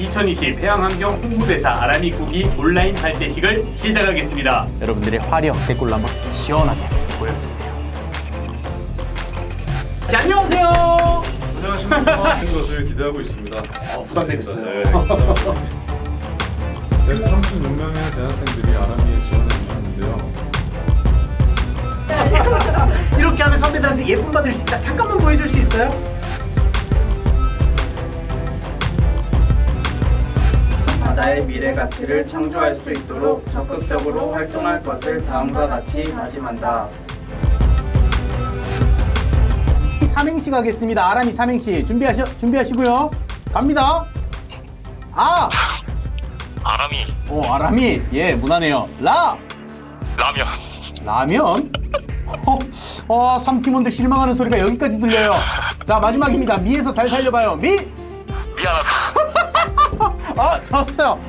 2020 해양환경 홍보대사 아라미 꾸기 온라인 발대식을 시작하겠습니다. 여러분들의 화력 댓글로 한번 시원하게 보여주세요. 자, 안녕하세요. 하는 것을 기대하고 있습니다. 어, 부담되겠어요. 네, 기대하고 있습니다. 136명의 대학생들이 아람이에 지원해 주셨는데요. 이렇게 하면 선배들한테 예쁨 받을 수 있다. 잠깐만 보여줄 수 있어요? 바다의 미래 가치를 창조할 수 있도록 적극적으로 활동할 것을 다음과 같이 다짐한다. 삼행시 가겠습니다. 아람이 삼행시 준비하시 준비하시고요. 갑니다. 아, 아람이 오 아람이 예 무난해요. 라 라면 라면. 어, 어, 삼팀원들 실망하는 소리가 여기까지 들려요. 자 마지막입니다. 미에서 잘 살려봐요. 미. 미안하다 아 좋았어요.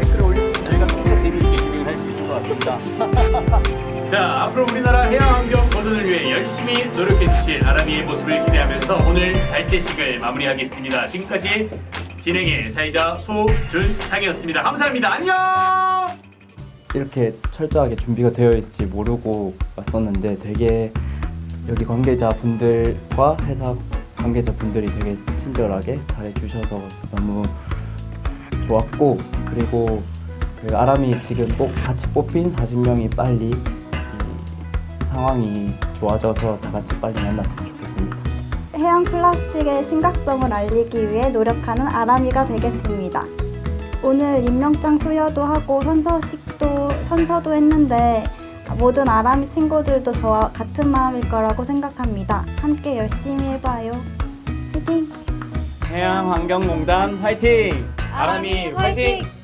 댓글을 올려주시면 저희가 좀더 재미있게 진행을 할 수 있을 것 같습니다. 자, 앞으로 우리나라 해양 환경 보존을 위해 열심히 노력해 주실 아라미의 모습을 기대하면서 오늘 발대식을 마무리하겠습니다. 지금까지 진행의 사회자 소준상이었습니다. 감사합니다. 안녕! 이렇게 철저하게 준비가 되어 있을지 모르고 왔었는데 되게 여기 관계자 분들과 회사 관계자 분들이 되게 친절하게 잘해 주셔서 너무 좋았고 그리고 그 아람이 지금 꼭 같이 뽑힌 40명이 빨리 이 상황이 좋아져서 다 같이 빨리 만났으면 좋겠습니다. 해양 플라스틱의 심각성을 알리기 위해 노력하는 아람이가 되겠습니다. 오늘 임명장 수여도 하고 선서식도 선서도 했는데 모든 아람이 친구들도 저와 같은 마음일 거라고 생각합니다. 함께 열심히 해봐요. 화이팅! 해양환경공단 화이팅! 아람이 화이팅!